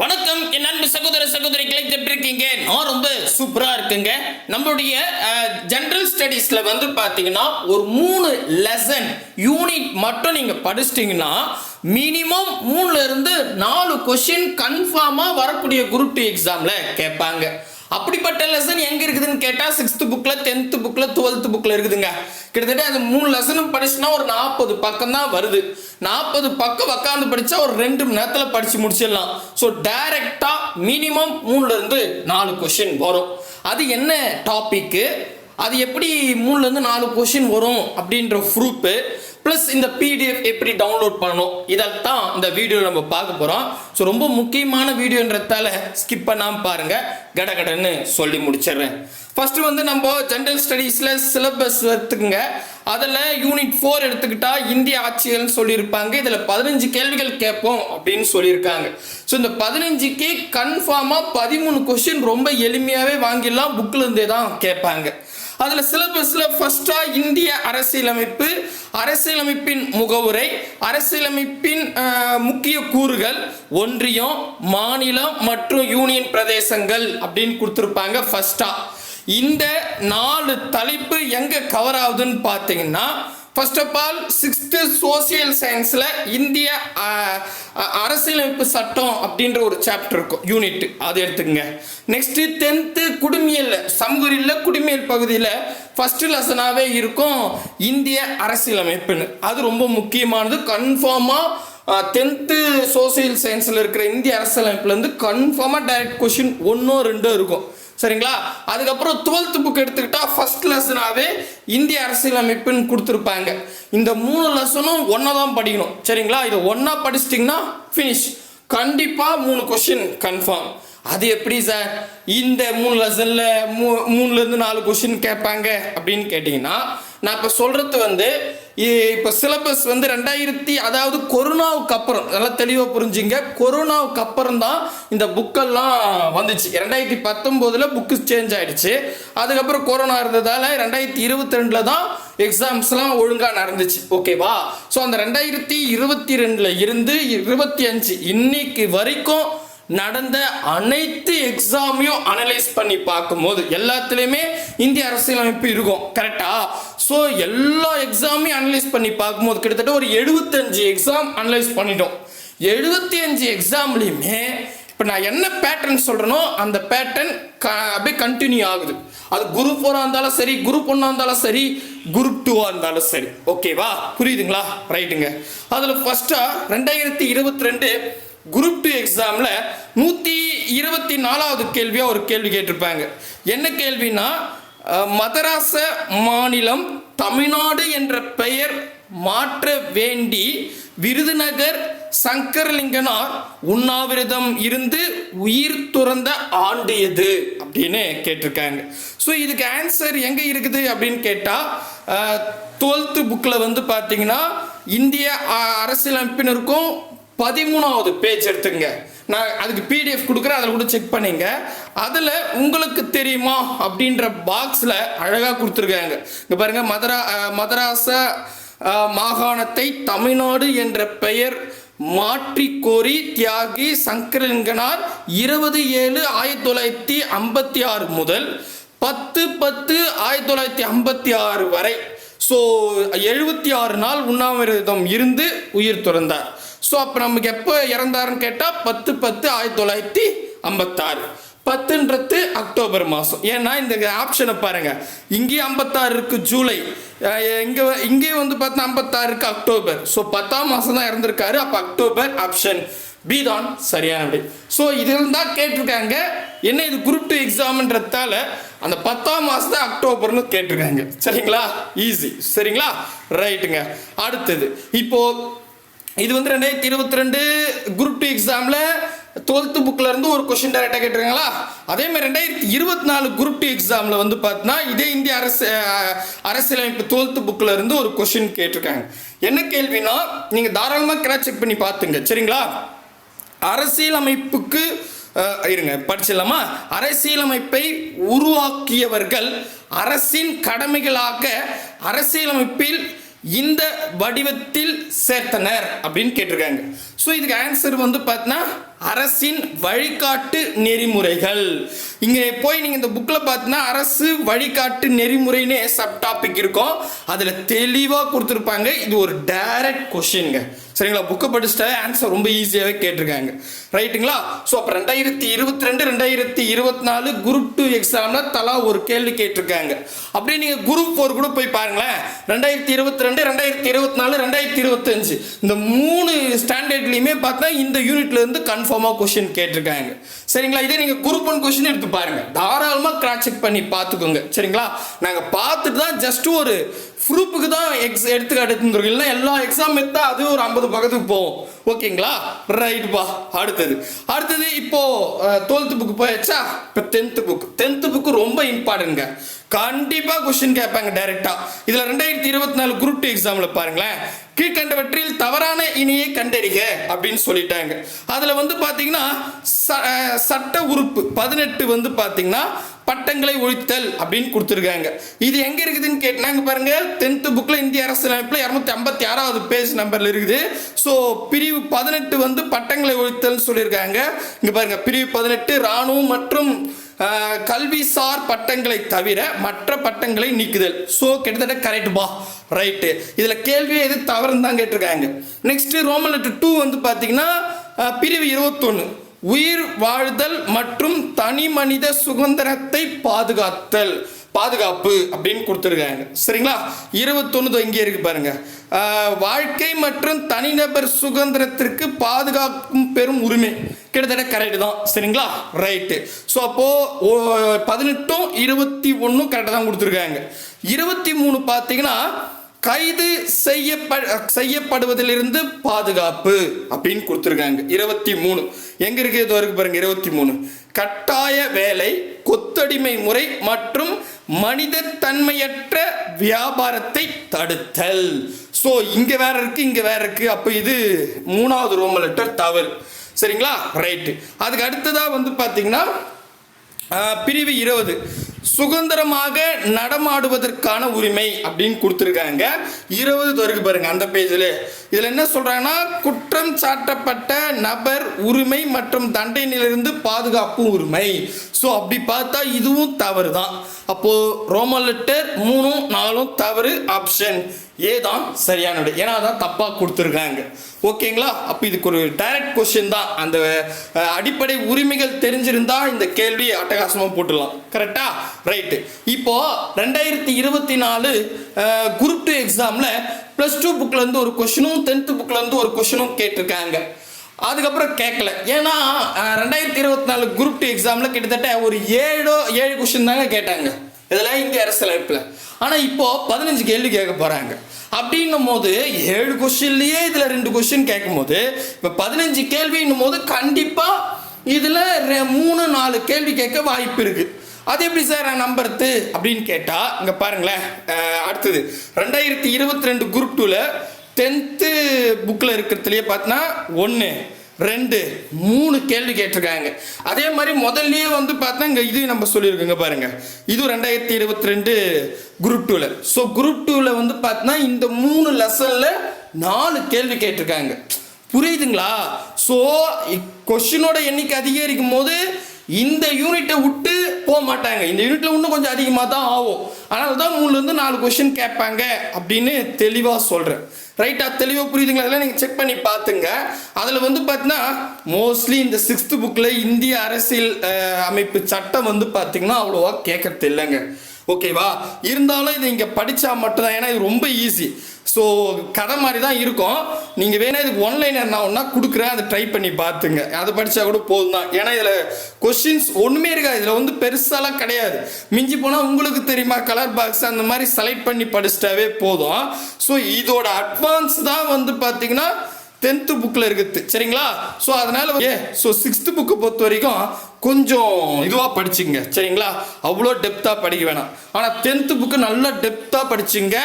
வணக்கம் என் அன்பு சகோதர சகோதரிகளை எப்படி இருக்கீங்க நான் ரொம்ப சூப்பரா இருக்குங்க. நம்மளுடைய ஜென்ரல் ஸ்டடீஸ்ல வந்து பாத்தீங்கன்னா ஒரு மூணு லெசன் யூனிட் மட்டும் நீங்க படிச்சிட்டீங்கன்னா மினிமம் மூணுல இருந்து நாலு கொஸ்டின் கன்ஃபார்மா வரக்கூடிய குரூப் டூ எக்ஸாம்ல கேட்பாங்க. அப்படிப்பட்ட லெசன் எங்க இருக்குதுன்னு கேட்டா சிக்ஸ்த் புக்ல டென்த் புக்ல டுவெல்த் புக்ல இருக்குதுங்க. கிட்டத்தட்ட அந்த மூணு லெசனும் படிச்சுனா ஒரு நாற்பது பக்கம் தான் வருது. நாற்பது பக்கம் உக்காந்து படிச்சா ஒரு ரெண்டு மணி நேரத்துல படிச்சு முடிச்சிடலாம். ஸோ டைரக்டா மினிமம் மூணுல இருந்து நாலு கொஸ்டின் வரும். அது என்ன டாப்பிக்கு அது எப்படி மூணுல இருந்து நாலு கொஸ்டின் வரும் அப்படின்ற ப்ரூப்பு ப்ளஸ் இந்த பிடிஎஃப் எப்படி டவுன்லோட் பண்ணணும் இதைத்தான் இந்த வீடியோ நம்ம பார்க்க போகிறோம் ஸோ ரொம்ப முக்கியமான வீடியோன்றதால ஸ்கிப் பண்ணாமல் பாருங்க. கடகடன்னு சொல்லி முடிச்சிடுறேன். ஃபஸ்ட்டு வந்து நம்ம ஜென்ரல் ஸ்டடீஸில் சிலபஸ் எடுத்துக்கோங்க. அதில் யூனிட் ஃபோர் எடுத்துக்கிட்டா இந்திய ஆட்சிகள்னு சொல்லியிருப்பாங்க. இதில் பதினஞ்சு கேள்விகள் கேட்போம் அப்படின்னு சொல்லியிருக்காங்க. ஸோ இந்த பதினஞ்சுக்கு கன்ஃபார்மாக பதிமூணு கொஸ்டின் ரொம்ப எளிமையாகவே வாங்கிடலாம். புக்கில் இருந்தே தான் கேட்பாங்க. அதில் சிலபஸில் ஃபஸ்ட்டாக இந்திய அரசியலமைப்பு அரசியலமைப்பின் முகவுரை அரசியலமைப்பின் முக்கிய கூறுகள் ஒன்றியம் மாநிலம் மற்றும் யூனியன் பிரதேசங்கள் அப்படின்னு கொடுத்துருப்பாங்க ஃபஸ்ட்டாக இந்த நாலு தலைப்பு எங்கே கவர் ஆகுதுன்னு பார்த்தீங்கன்னா first of all sixth social சயின்ஸில் இந்திய அரசியலமைப்பு சட்டம் அப்படின்ற ஒரு சாப்டர் இருக்கும். யூனிட் அது எடுத்துக்கங்க. நெக்ஸ்ட்டு டென்த்து குடிமியல் சமூகரியில் குடிமியல் பகுதியில் ஃபஸ்ட்டு லெசனாகவே இருக்கும் இந்திய அரசியலமைப்புன்னு. அது ரொம்ப முக்கியமானது. கன்ஃபார்மாக டென்த்து சோசியல் சயின்ஸில் இருக்கிற இந்திய அரசியலமைப்புலேருந்து கன்ஃபார்மாக டைரக்ட் கொஷின் ஒன்றோ ரெண்டோ இருக்கும். சரிங்களா? அதுக்கப்புறம் டுவெல்த் புக் எடுத்துக்கிட்டா ஃபர்ஸ்ட் லெசனாகவே இந்திய அரசியலமைப்புன்னு கொடுத்துருப்பாங்க. இந்த மூணு லெசனும் ஒன்றா தான் படிக்கணும். சரிங்களா? இதை ஒன்றா படிச்சிட்டிங்கன்னா ஃபினிஷ் கண்டிப்பாக மூணு கொஷின் கன்ஃபார்ம் அது எப்படி சார் இந்த மூணு லெசனில் மூ மூணுலேருந்து நாலு கொஷின் கேட்பாங்க அப்படின்னு கேட்டிங்கன்னா நான் இப்போ சொல்கிறது வந்து இப்போ சிலபஸ் வந்து ரெண்டாயிரத்தி அதாவது கொரோனாவுக்கு அப்புறம் நல்லா தெளிவாக புரிஞ்சுங்க. கொரோனாவுக்கு அப்புறம் தான் இந்த புக்கெல்லாம் வந்துச்சு. ரெண்டாயிரத்தி பத்தொம்போதில் புக்கு சேஞ்ச் ஆகிடுச்சு அதுக்கப்புறம் கொரோனா இருந்ததால் ரெண்டாயிரத்தி இருபத்தி ரெண்டில் தான் எக்ஸாம்ஸ்லாம் ஒழுங்காக நடந்துச்சு. ஓகேவா ஸோ அந்த ரெண்டாயிரத்தி இருபத்தி ரெண்டில் இருந்து இருபத்தி அஞ்சு இன்னைக்கு வரைக்கும் நடந்த அனைத்து எக்ஸாமையும் அனலைஸ் பண்ணி பார்க்கும்போது எல்லாத்துலேயுமே இந்திய அரசியலமைப்பு இருக்கும். கரெக்டா ஸோ எல்லா எக்ஸாமையும் அனலைஸ் பண்ணி பார்க்கும்போது கிட்டத்தட்ட ஒரு எழுபத்தஞ்சு எக்ஸாம் அனலைஸ் பண்ணிட்டோம். எழுபத்தி அஞ்சு எக்ஸாம்லேயுமே இப்போ நான் என்ன பேட்டர்ன் சொல்கிறேனோ அந்த பேட்டர்ன் க அப்படியே கண்டினியூ ஆகுது. அது குரூப் ஃபோராக இருந்தாலும் சரி குரூப் ஒன்றா இருந்தாலும் சரி குரூப் டூவாக இருந்தாலும் சரி. ஓகேவா புரியுதுங்களா? ரைட்டுங்க அதில் ஃபஸ்ட்டாக ரெண்டாயிரத்தி இருபத்தி ரெண்டு குரூப் டூ எக்ஸாமில் நூற்றி இருபத்தி நாலாவது கேள்வியாக ஒரு கேள்வி கேட்டிருப்பாங்க. என்ன கேள்வின்னா மதராச மாநிலம் தமிழ்நாடு என்ற பெயர் மாற்ற வேண்டி விருதுநகர் சங்கரலிங்கனார் உண்ணாவிரதம் இருந்து உயிர் துறந்த ஆண்டு எது அப்படின்னு கேட்டிருக்காங்க. ஸோ இதுக்கு ஆன்சர் எங்கே இருக்குது அப்படின்னு கேட்டால் டுவெல்த்து புக்கில் வந்து பார்த்தீங்கன்னா இந்திய அரசியலமைப்பினருக்கும் பதிமூணாவது பேஜ் எடுத்துங்க நான் அதுக்கு பிடிஎஃப் கொடுக்குறேன் அதில் கூட செக் பண்ணிங்க. அதில் உங்களுக்கு தெரியுமா அப்படின்ற பாக்ஸில் அழகாக கொடுத்துருக்காங்க. இங்கே பாருங்கள் மதரா மதராச மாகாணத்தை தமிழ்நாடு என்ற பெயர் மாற்றி கோரி தியாகி சங்கரலிங்கனார் இருபது ஏழு ஆயிரத்தி தொள்ளாயிரத்தி ஐம்பத்தி ஆறு முதல் பத்து பத்து ஆயிரத்தி தொள்ளாயிரத்தி ஐம்பத்தி ஆறு வரை. ஸோ எழுபத்தி ஆறு நாள் உண்ணாவிரதம் இருந்து உயிர் துறந்தார். ஸோ அப்போ நமக்கு எப்போ இறந்தாருன்னு கேட்டால் பத்து பத்து ஆயிரத்தி தொள்ளாயிரத்தி ஐம்பத்தாறு. பத்துன்றது அக்டோபர் மாதம் ஏன்னா இந்த ஆப்ஷனை பாருங்கள் இங்கேயும் ஐம்பத்தாறு இருக்குது ஜூலை. இங்கே இங்கேயும் வந்து பார்த்தா ஐம்பத்தாறு இருக்குது அக்டோபர். ஸோ பத்தாம் மாதம் தான் இறந்துருக்காரு. அப்போ அக்டோபர் ஆப்ஷன் பி தான் சரியான விடை. ஸோ இதில் தான் கேட்டிருக்காங்க. என்ன இது குரூப் டூ எக்ஸாம்ன்றதால அந்த பத்தாம் மாதம் தான் அக்டோபர்னு கேட்டிருக்காங்க. சரிங்களா? ஈஸி சரிங்களா? ரைட்டுங்க அடுத்தது. இப்போது இது வந்து ரெண்டாயிரத்தி இருபத்தி ரெண்டு குரூப் டூ எக்ஸாமில் டுவெல்த்து புக்கில் இருந்து ஒரு கொஷின் டேரெக்டாக கேட்டிருக்காங்களா? அதே மாதிரி ரெண்டாயிரத்தி இருபத்தி நாலு குரூப் டூ எக்ஸாமில் வந்து பார்த்தீங்கன்னா இதே இந்திய அரசு அரசியலமைப்பு டுவெல்த்து புக்கில் இருந்து ஒரு கொஷின் கேட்டிருக்காங்க. என்ன கேள்வினா நீங்கள் தாராளமாக கிராச் செக் பண்ணி பார்த்துங்க சரிங்களா? அரசியலமைப்புக்கு இருங்க படிச்சிடலாமா? அரசியலமைப்பை உருவாக்கியவர்கள் அரசின் கடமைகளாக அரசியலமைப்பில் இந்த வடிவத்தில் சேர்த்தனர் அப்படின்னு கேட்டிருக்காங்க. ஸோ இதுக்கு ஆன்சர் வந்து பார்த்தீங்கன்னா அரசின் வழிகாட்டு நெறிமுறைகள். இங்கே போய் நீங்கள் இந்த புக்கில் பார்த்தீங்கன்னா அரசு வழிகாட்டு நெறிமுறைன்னு சப் டாபிக் இருக்கும். அதில் தெளிவாக கொடுத்துருப்பாங்க. இது ஒரு டைரக்ட் கொஷின்ங்க சரிங்களா? புக்கை படிச்சுட்டா ஆன்சர் ரொம்ப ஈஸியாகவே கேட்டிருக்காங்க. ரைட்டுங்களா ஸோ அப்போ ரெண்டாயிரத்தி இருபத்தி ரெண்டு ரெண்டாயிரத்தி இருபத்தி நாலு குரூப் டூ எக்ஸாமில் தலா ஒரு கேள்வி கேட்டிருக்காங்க. அப்படியே நீங்கள் குரூப் ஃபோர் கூட போய் பாருங்களேன். ரெண்டாயிரத்தி இருபத்தி ரெண்டு ரெண்டாயிரத்தி இருபத்தி நாலு ரெண்டாயிரத்தி இருபத்தஞ்சு. இந்த மூணு ஸ்டாண்டர்ட்லையுமே பார்த்தா இந்த யூனிட்லேருந்து இருந்து கன்ஃபார்மாக கொஷின் கேட்டிருக்காங்க. சரிங்களா? இதே நீங்கள் குரூப் ஒன் கொஷின் எடுத்து பாருங்கள் தாராளமாக கிராக் செக் பண்ணி பார்த்துக்கோங்க. சரிங்களா? நாங்கள் பார்த்துட்டு தான் ஜஸ்ட் ஒரு ப்ரூஃபுக்கு தான் எக்ஸ் எடுத்துக்காட்டு எடுத்துருக்கோம். இல்லைன்னா எல்லா எக்ஸாம் எடுத்தால் அது ஒரு ஐம்பது பக்கத்துக்கு போகும். ஓகேங்களா? ரைட்பா அடுத்தது. அடுத்தது இப்போது டுவெல்த்து புக்கு போயாச்சா? இப்போ டென்த்து புக் டென்த்து புக்கு ரொம்ப இம்பார்ட்டன்ட்ங்க கண்டிப்பாக கொஷின் கேட்பாங்க டைரக்டா இதில் ரெண்டாயிரத்தி இருபத்தி நாலு குரூப் டூ எக்ஸாமில் பாருங்களேன். கீழ்கண்டவற்றில் தவறான இனியை கண்டறிக அப்படின்னு சொல்லிட்டாங்க. அதில் வந்து பார்த்தீங்கன்னா ச- சட்ட உறுப்பு பதினெட்டு வந்து பார்த்தீங்கன்னா பட்டங்களை ஒழித்தல் அப்படின்னு கொடுத்துருக்காங்க. இது எங்கே இருக்குதுன்னு கேட்டாங்க பாருங்க டென்த்து புக்கில் இந்திய அரசியலமைப்பில் இரநூத்தி ஐம்பத்தி ஆறாவது பேஜ் நம்பரில் இருக்குது. ஸோ பிரிவு பதினெட்டு வந்து பட்டங்களை ஒழித்தல்னு சொல்லியிருக்காங்க. இங்கே பாருங்க பிரிவு பதினெட்டு ராணுவம் மற்றும் கல்விசார் பட்டங்களை தவிர மற்ற பட்டங்களை நீக்குதல். ஸோ கிட்டத்தட்ட கரெக்ட் பா. ரைட்டு இதில் கேள்வி எது தவறுன்னு தான் கேட்டிருக்காங்க. நெக்ஸ்ட் ரோமன் லெட்டர் டூ வந்து பார்த்தீங்கன்னா பிரிவு இருபத்தொன்று உயிர் வாழ்தல் மற்றும் தனி மனித சுதந்திரத்தை பாதுகாத்தல். பாதுகாப்பு அப்படின்னு கொடுத்துருக்காங்க. சரிங்களா? இருபத்தொன்னு இங்கே இருக்கு பாருங்க. வாழ்க்கை மற்றும் தனிநபர் சுதந்திரத்திற்கு பாதுகாக்கும் பெரும் உரிமை. கிட்டத்தட்ட கரெக்டு தான். சரிங்களா? ரைட்டு ஸோ அப்போது ஓ- பதினெட்டும் இருபத்தி ஒன்றும் கரெக்டாக தான் கொடுத்துருக்காங்க. இருபத்தி மூணு பார்த்தீங்கன்னா கைது செய்யப்ப செய்யப்படுவதிலிருந்து பாதுகாப்பு அப்படின்னு கொடுத்துருக்காங்க. இருபத்தி மூணு. எங்கே இருக்குது இது வரைக்கும் பாருங்கள் இருபத்தி மூணு. கட்டாய வேலை கொத்தடிமை முறை மற்றும் மனித தன்மையற்ற வியாபாரத்தை தடுத்தல். ஸோ இங்கே வேற இருக்கு இங்கே வேற இருக்கு. அப்போ இது மூணாவது ரோம லெட்டர் தவறு. சரிங்களா? ரைட்டு அதுக்கு அடுத்ததாக வந்து பார்த்தீங்கன்னா பிரிவு இருபது. சுதந்திரமாக நடமாடுவதற்கான உரிமை அப்படின்னு கொடுத்துருக்காங்க. இருபது வரைக்கும் பாருங்க அந்த பேஜில் இதில் என்ன சொல்கிறாங்கன்னா குற்றம் சாட்டப்பட்ட நபர் உரிமை மற்றும் தண்டையிலிருந்து பாதுகாப்பு உரிமை. ஸோ அப்படி பார்த்தா இதுவும் தவறு தான் அப்போது ரோமன் லெட்டர் மூணும் நாலும் தவறு ஆப்ஷன் ஏ தான் சரியானது. ஏன்னா அதான் தப்பாக கொடுத்துருக்காங்க. ஓகேங்களா? அப்போ இதுக்கு ஒரு டைரக்ட் கொஸ்டின் தான். அந்த அடிப்படை உரிமைகள் தெரிஞ்சிருந்தா இந்த கேள்வி அட்டகாசமாக போட்டுடலாம். கரெக்டா ரைட்டு இப்போது ரெண்டாயிரத்தி இருபத்தி நாலு குரூப் டூ எக்ஸாமில் ப்ளஸ் டூ புக்லேருந்து ஒரு கொஷினும் டென்த்து புக்லேருந்து ஒரு கொஷினும் கேட்டிருக்காங்க. அதுக்கப்புறம் கேட்கல ஏன்னா ரெண்டாயிரத்தி இருபத்தி நாலு குரூப் டூ எக்ஸாமில் கிட்டத்தட்ட ஒரு ஏழோ ஏழு கொஷின் தாங்க கேட்டாங்க. இதெல்லாம் இந்திய அரசியலமைப்பில் ஆனால் இப்போது பதினஞ்சு கேள்வி கேட்க போகிறாங்க அப்படின்னும் போது ஏழு கொஷின்லேயே இதில் ரெண்டு கொஸ்டின் கேட்கும் போது இப்போ பதினஞ்சு கேள்வின்னும் போது கண்டிப்பாக இதில் மூணு நாலு கேள்வி கேட்க வாய்ப்பு இருக்குது அது எப்படி சார் நான் நம்புறது அப்படின்னு கேட்டால் இங்கே பாருங்களேன் அடுத்தது. ரெண்டாயிரத்தி இருபத்தி ரெண்டு குரூப் டூவில் டென்த்து புக்கில் இருக்கிறதுலையே பார்த்தோன்னா ஒன்று ரெண்டு மூணு கேள்வி கேட்டிருக்காங்க. அதே மாதிரி முதல்லயே வந்து பார்த்தா இங்கே இது நம்ம சொல்லியிருக்கோங்க பாருங்க. இது ரெண்டாயிரத்தி இருபத்தி ரெண்டு குரூப் டூவில் ஸோ குரூப் டூவில் வந்து பார்த்தோன்னா இந்த மூணு லெசனில் நாலு கேள்வி கேட்டிருக்காங்க. புரியுதுங்களா? ஸோ கொஷினோட எண்ணிக்கை அதிகரிக்கும் போது இந்த யூனிட்டை விட்டு போக மாட்டாங்க. இந்த யூனிட்ல இன்னும் கொஞ்சம் அதிகமாக தான் ஆகும். அதனால தான் மூணுலேருந்து நாலு கொஷின் கேட்பாங்க அப்படின்னு தெளிவாக சொல்கிறேன் ரைட்டா தெளிவாக புரியுதுங்களா? அதெல்லாம் நீங்கள் செக் பண்ணி பார்த்துங்க. அதில் வந்து பார்த்தீங்கன்னா மோஸ்ட்லி இந்த சிக்ஸ்த்து புக்கில் இந்திய அரசியல் அமைப்பு சட்டம் வந்து பார்த்தீங்கன்னா அவ்வளோவா கேட்கறது இல்லைங்க. ஓகேவா? இருந்தாலும் இதை இங்கே படித்தா மட்டும்தான். ஏன்னா இது ரொம்ப ஈஸி ஸோ கதை மாதிரி தான் இருக்கும். நீங்கள் வேணால் இதுக்கு ஒன்லைனர் நான் ஒன்றா கொடுக்குறேன். அதை ட்ரை பண்ணி பார்த்துங்க அதை படித்தா கூட போதும் தான் ஏன்னா இதில் கொஷின்ஸ் ஒன்றுமே இருக்காது. இதில் வந்து பெருசாலாம் கிடையாது. மிஞ்சி போனால் உங்களுக்கு தெரியுமா? கலர் பாக்ஸ் அந்த மாதிரி செலக்ட் பண்ணி படிச்சிட்டாவே போதும். ஸோ இதோட அட்வான்ஸ் தான் வந்து பார்த்தீங்கன்னா டென்த்து புக்கில் இருக்குது. சரிங்களா? ஸோ அதனால ஏ ஸோ சிக்ஸ்த்து புக்கு பொறுத்த வரைக்கும் கொஞ்சம் இதுவாக படிச்சுங்க சரிங்களா? அவ்வளோ டெப்த்தாக படிக்க வேணாம். ஆனால் டென்த்து புக்கு நல்லா டெப்த்தாக படிச்சுங்க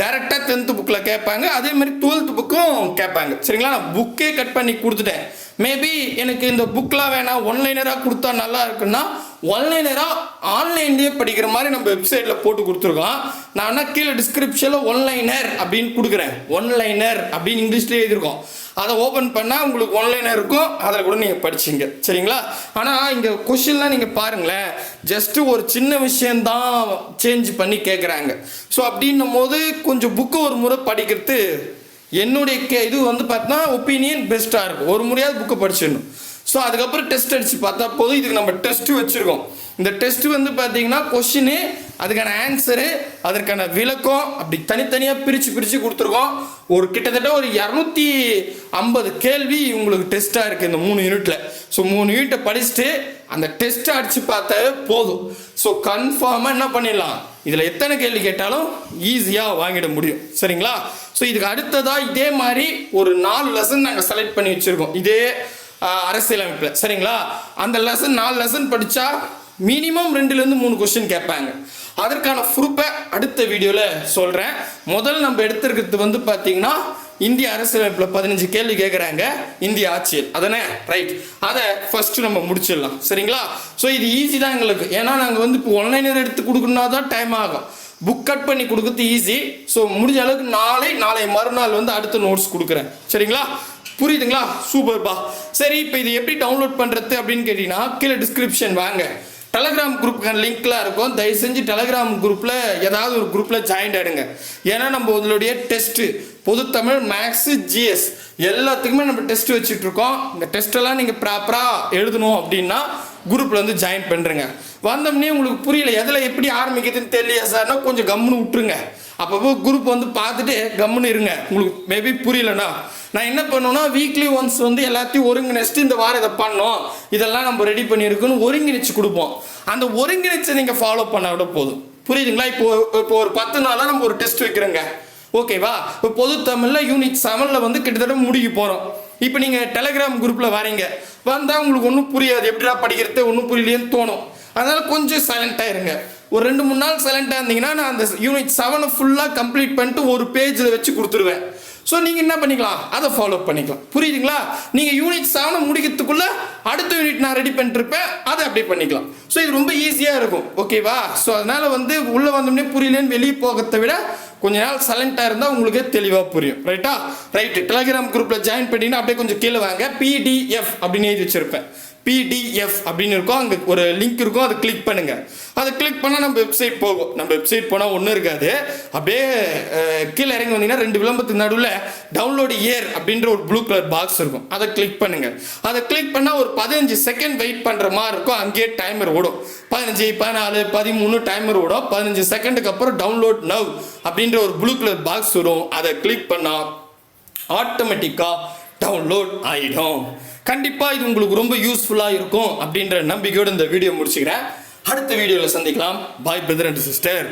டைரெக்டாக டென்த்து புக்கில் கேட்பாங்க. அதே மாதிரி டுவெல்த்து புக்கும் கேட்பாங்க. சரிங்களா? நான் புக்கே கட் பண்ணி கொடுத்துட்டேன். மேபி எனக்கு இந்த புக்லாம் வேணாம் ஒன்லைனராக கொடுத்தா நல்லா இருக்குன்னா ஒன்லைனராக ஆன்லைன்லேயே படிக்கிற மாதிரி நம்ம வெப்சைட்டில் போட்டு கொடுத்துருக்கோம் நான் வேணா கீழே டிஸ்கிரிப்ஷனில் ஒன்லைனர் அப்படின்னு கொடுக்குறேன். ஒன்லைனர் அப்படின்னு இங்கிலீஷ்லேயே எழுதியிருக்கோம். அதை ஓப்பன் பண்ணால் உங்களுக்கு ஒன்லைனர் இருக்கும். அதில் கூட நீங்கள் படிச்சிங்க. சரிங்களா? ஆனால் இங்கே கொஷின்லாம் நீங்கள் பாருங்களேன். ஜஸ்ட்டு ஒரு சின்ன விஷயந்தான் சேஞ்ச் பண்ணி கேட்குறாங்க ஸோ அப்படின்னும் போது கொஞ்சம் புக்கு ஒரு முறை படிக்கிறது என்னுடைய கே இது வந்து பார்த்தா ஒப்பீனியன் பெஸ்ட்டாக இருக்கும். ஒரு முறையாவது புக்கை படிச்சிடணும். ஸோ அதுக்கப்புறம் டெஸ்ட் அடித்து பார்த்தா போதும். இதுக்கு நம்ம டெஸ்ட்டு வச்சுருக்கோம். இந்த டெஸ்ட் வந்து பார்த்தீங்கன்னா கொஷினு அதுக்கான ஆன்சரு அதற்கான விளக்கம் அப்படி தனித்தனியாக பிரித்து பிரித்து கொடுத்துருக்கோம். ஒரு கிட்டத்தட்ட ஒரு இரநூத்தி ஐம்பது கேள்வி இவங்களுக்கு டெஸ்ட்டாக இருக்குது இந்த மூணு யூனிட்டில் ஸோ மூணு யூனிட்டை படிச்சுட்டு அந்த டெஸ்ட்டை அடித்து பார்த்தாவே போதும். ஸோ கன்ஃபார்மாக என்ன பண்ணிடலாம்? இதில் எத்தனை கேள்வி கேட்டாலும் ஈஸியாக வாங்கிட முடியும். சரிங்களா? ஸோ இதுக்கு அடுத்ததாக இதே மாதிரி ஒரு நாலு லெசன் நாங்கள் செலக்ட் பண்ணி வச்சுருக்கோம். இதே அரசியலமைப்பில். சரிங்களா? அந்த லெசன் நாலு லெசன் படித்தா மினிமம் ரெண்டுலேருந்து மூணு கொஸ்டின் கேட்பாங்க. அதற்கான ப்ரூஃபை அடுத்த வீடியோவில் சொல்கிறேன் முதல் நம்ம எடுத்துருக்கிறது வந்து பார்த்தீங்கன்னா இந்திய அரசியலமைப்பில் பதினஞ்சு கேள்வி கேட்குறாங்க இந்திய ஆட்சியல் அதானே? ரைட் அதை ஃபஸ்ட்டு நம்ம முடிச்சிடலாம். சரிங்களா? ஸோ இது ஈஸி தான் எங்களுக்கு. ஏன்னா நாங்கள் வந்து இப்போ ஒன்லைனர் எடுத்து கொடுக்கணுன்னா தான் டைம் ஆகும். புக் கட் பண்ணி கொடுக்குறது ஈஸி ஸோ முடிஞ்ச அளவுக்கு நாளை நாளை மறுநாள் வந்து அடுத்த நோட்ஸ் கொடுக்குறேன். சரிங்களா? புரியுதுங்களா? சூப்பர்பா சரி இப்போ இது எப்படி டவுன்லோட் பண்ணுறது அப்படின்னு கேட்டிங்கன்னா கீழே டிஸ்கிரிப்ஷன் வாங்க. டெலகிராம் குரூப்புக்கான லிங்க்லாம் இருக்கும். தயவு செஞ்சு டெலகிராம் குரூப்பில் ஏதாவது ஒரு குரூப்பில் ஜாயின் ஆகிடுங்க ஏன்னா நம்ம உங்களுடைய டெஸ்ட்டு பொதுத்தமிழ் மேக்ஸு ஜிஎஸ் எல்லாத்துக்குமே நம்ம டெஸ்ட் வச்சுட்டு இருக்கோம். இந்த டெஸ்ட்டெல்லாம் நீங்கள் ப்ராப்பராக எழுதணும் அப்படின்னா குரூப்பில் வந்து ஜாயின் பண்ணுறேங்க வந்தோம்னே உங்களுக்கு புரியல எதில் எப்படி ஆரம்பிக்குதுன்னு தெரியலையா சார்னா கொஞ்சம் கம்முன்னு விட்டுருங்க. அப்பப்போ குரூப் வந்து பார்த்துட்டு கம்முன்னு இருங்க. உங்களுக்கு மேபி புரியலண்ணா நான் என்ன பண்ணுவேன்னா வீக்லி ஒன்ஸ் வந்து எல்லாத்தையும் ஒருங்கிணைச்சிட்டு இந்த வாரம் இதை பண்ணோம். இதெல்லாம் நம்ம ரெடி பண்ணியிருக்கோன்னு ஒருங்கிணைச்சு கொடுப்போம். அந்த ஒருங்கிணைச்சை நீங்கள் ஃபாலோ பண்ண விட போதும். புரியுதுங்களா? இப்போ இப்போ ஒரு பத்து நாளாக நம்ம ஒரு டெஸ்ட் வைக்கிறோங்க. ஓகேவா இப்போ பொது தமிழில் யூனிட் செவனில் வந்து கிட்டத்தட்ட முடிக்க போகிறோம் இப்போ நீங்கள் டெலகிராம் குரூப்பில் வரீங்க. வந்தால் உங்களுக்கு ஒன்றும் புரியாது. எப்படிடா படிக்கிறது? ஒன்றும் புரியலையேன்னு தோணும். அதனால் கொஞ்சம் சைலண்ட்டாக இருங்க. ஒரு ரெண்டு மூணு நாள் சைலண்ட்டாக இருந்தீங்கன்னா நான் அந்த யூனிட் செவனை ஃபுல்லாக கம்ப்ளீட் பண்ணிட்டு ஒரு பேஜில் வச்சு கொடுத்துருவேன். ஸோ நீங்கள் என்ன பண்ணிக்கலாம்? அதை ஃபாலோ பண்ணிக்கலாம். புரியுதுங்களா? நீங்கள் யூனிட் செவனை முடிக்கிறதுக்குள்ள அடுத்த யூனிட் நான் ரெடி பண்ணிட்டுருப்பேன் அதை அப்படியே பண்ணிக்கலாம். ஸோ இது ரொம்ப ஈஸியாக இருக்கும். ஓகேவா ஸோ அதனால் வந்து உள்ளே வந்தோடனே புரியலன்னு வெளியே போகிறத விட கொஞ்ச நாள் சைலண்ட்டாக இருந்தால் உங்களுக்கு தெளிவாக புரியும். ரைட்டா ரைட்டு டெலகிராம் குரூப்பில் ஜாயின் பண்ணிங்கன்னா அப்படியே கொஞ்சம் கீழே வாங்க. பிடிஎஃப் அப்படின்னு எழுதி வச்சுருப்பேன். பிடிஎஃப் அப்படின்னு இருக்கும் அங்கே ஒரு லிங்க் இருக்கும் அதை கிளிக் பண்ணுங்கள் அதை கிளிக் பண்ணால் நம்ம வெப்சைட் போகும் நம்ம வெப்சைட் போனால் ஒன்றும் இருக்காது. அப்படியே கீழே இறங்கி வந்தீங்கன்னா ரெண்டு விளம்பரத்துக்கு நடுவில் டவுன்லோடு இயர் அப்படின்ற ஒரு ப்ளூ கலர் பாக்ஸ் இருக்கும். அதை கிளிக் பண்ணுங்கள் அதை கிளிக் பண்ணால் ஒரு பதினஞ்சு செகண்ட் வெயிட் பண்ணுற மாதிரி இருக்கும். அங்கேயே டைமர் ஓடும். பதினஞ்சு பதினாலு பதிமூணு டைமர் ஓடும். பதினஞ்சு செகண்டுக்கு அப்புறம் டவுன்லோட் நவ் அப்படின்ற ஒரு ப்ளூ கலர் பாக்ஸ் வரும். அதை கிளிக் பண்ணால் ஆட்டோமேட்டிக்காக டவுன்லோட் ஆகிடும் கண்டிப்பாக இது உங்களுக்கு ரொம்ப யூஸ்ஃபுல்லாக இருக்கும் அப்படின்ற நம்பிக்கையோடு இந்த வீடியோ முடிச்சுக்கிறேன். அடுத்த வீடியோவில் சந்திக்கலாம். பாய் பிரதர் அண்ட் சிஸ்டர்